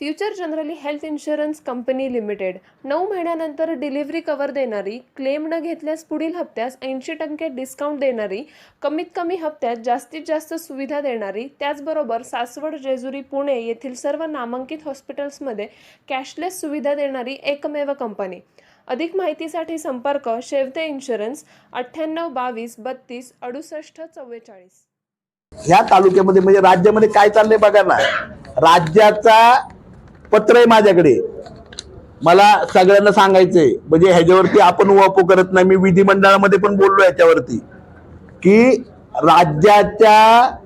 Future Generali health insurance company limited. नऊ महिन्यानंतर delivery cover देणारी क्लेम न घेतल्यास पुढील हप्त्यास ऐंशी टक्के डिस्काउंट देणारी कमीत कमी हप्त्यात जास्तीत जास्त सुविधा देणारी त्याचबरोबर सासवड जेजुरी पुणे येथील सर्व नामांकित हॉस्पिटल्समध्ये कॅशलेस सुविधा देणारी एकमेव कंपनी. अधिक माहितीसाठी संपर्क शेवते इन्शुरन्स अठ्ठ्याण्णव बावीस बत्तीस अडुसष्ट चव्वेचाळीस. ह्या तालुक्यामध्ये म्हणजे राज्यामध्ये काय चाललंय बघा ना. राज्याचा पत्र आहे. माझ्याकडे मला सगळ्यांना सांगायचंय म्हणजे ह्याच्यावरती आपण वापू करत नाही. मी विधिमंडळामध्ये पण बोललो याच्यावरती की राज्याच्या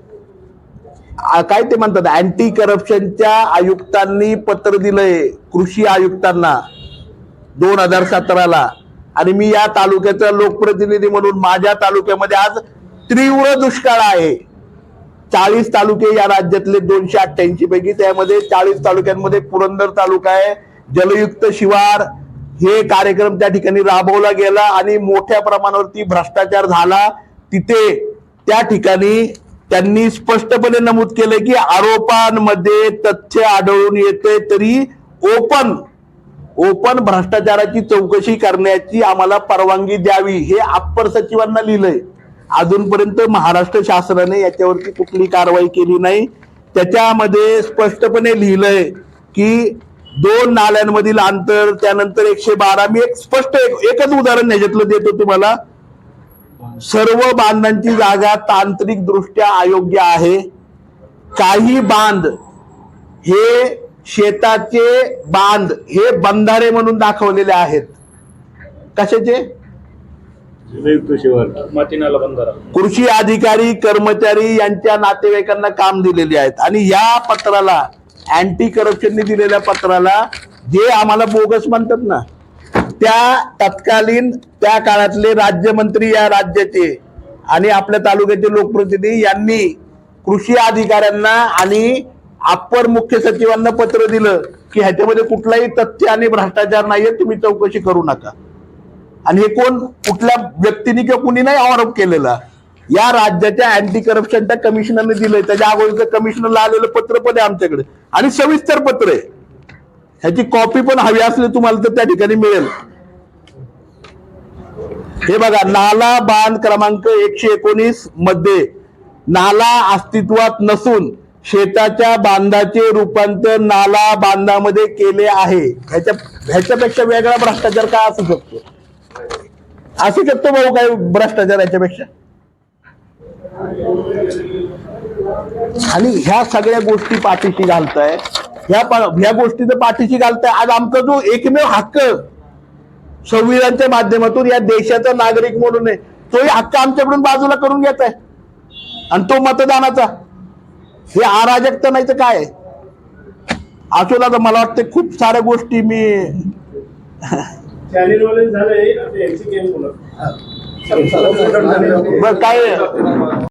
काय ते म्हणतात अँटी करप्शनच्या आयुक्तांनी पत्र दिलंय कृषी आयुक्तांना दोन हजार सतराला. आणि मी या तालुक्याचा लोकप्रतिनिधी म्हणून माझ्या तालुक्यामध्ये आज तीव्र दुष्काळ आहे. चाळीस तालुके या राज्यातले दोनशे अठ्ठ्याऐंशी पैकी त्यामध्ये चाळीस तालुक्यांमध्ये पुरंदर तालुका आहे. जलयुक्त शिवार हे कार्यक्रम त्या ठिकाणी राबवला गेला आणि मोठ्या प्रमाणावरती भ्रष्टाचार झाला. तिथे त्या ठिकाणी त्यांनी स्पष्टपणे नमूद केलं की आरोपांमध्ये तथ्य आढळून येते तरी ओपन ओपन भ्रष्टाचाराची चौकशी करण्याची आम्हाला परवानगी द्यावी हे अप्पर सचिवांना लिहिलंय. अजूनपर्यंत महाराष्ट्र शासनाने याच्यावरती कुठली कारवाई केली नाही. त्याच्यामध्ये स्पष्टपणे लिहिलंय की दोन नाल्यांमधील अंतर त्यानंतर एकशे बारा. मी एक स्पष्ट एक, एकच उदाहरण ह्याच्यातलं देतो तुम्हाला. सर्व बांधांची जागा तांत्रिक दृष्ट्या अयोग्य आहे. काही बांध हे शेताचे बांध हे बंधारे म्हणून दाखवलेले आहेत. कशाचे? मातीनाला बंधारा. कृषी अधिकारी कर्मचारी यांच्या नातेवाईकांना काम दिलेले आहेत. आणि या पत्राला अँटी करप्शनने दिलेल्या पत्राला जे आम्हाला बोगस म्हणतात ना त्या तत्कालीन त्या काळातले राज्यमंत्री या राज्याचे आणि आपल्या तालुक्याचे लोकप्रतिनिधी यांनी कृषी अधिकाऱ्यांना आणि अप्पर मुख्य सचिवांना पत्र दिलं की ह्याच्यामध्ये कुठलाही तथ्य आणि भ्रष्टाचार नाहीये तुम्ही चौकशी करू नका. आणि हे कोण? कुठल्या व्यक्तीने किंवा कुणी नाही आरोप केलेला. या राज्याच्या अँटी करप्शनच्या कमिशनरने दिलंय. त्याच्या अगोदरचं कमिशनरला आलेलं पत्र पण आहे आमच्याकडे. आणि सविस्तर पत्र आहे. ह्याची कॉपी पण हवी असली तुम्हाला तर त्या ठिकाणी मिळेल. हे बघा नाला बांध क्रमांक एकशे एकोणीसमध्ये नाला अस्तित्वात नसून शेताच्या बांधाचे रूपांतर नाला बांधामध्ये केले आहे. ह्याच्या ह्याच्यापेक्षा वेगळा भ्रष्टाचार काय असू शकतो? असू शकतो भाऊ काय भ्रष्टाचार याच्यापेक्षा. आणि ह्या सगळ्या गोष्टी पाठीशी घालताय. ह्या पा- ह्या गोष्टीचं पाठीशी घालताय आज आमचा जो एकमेव हक्क संविधानच्या माध्यमातून या देशाचा नागरिक म्हणून आहे तोही हक्क आमच्याकडून बाजूला करून घेत आहे. आणि तो मतदानाचा. हे अराजकता नाही तर काय? असो ना तर मला वाटतं खूप साऱ्या गोष्टी मी झालंय आता यांची गेम बोला बरं काय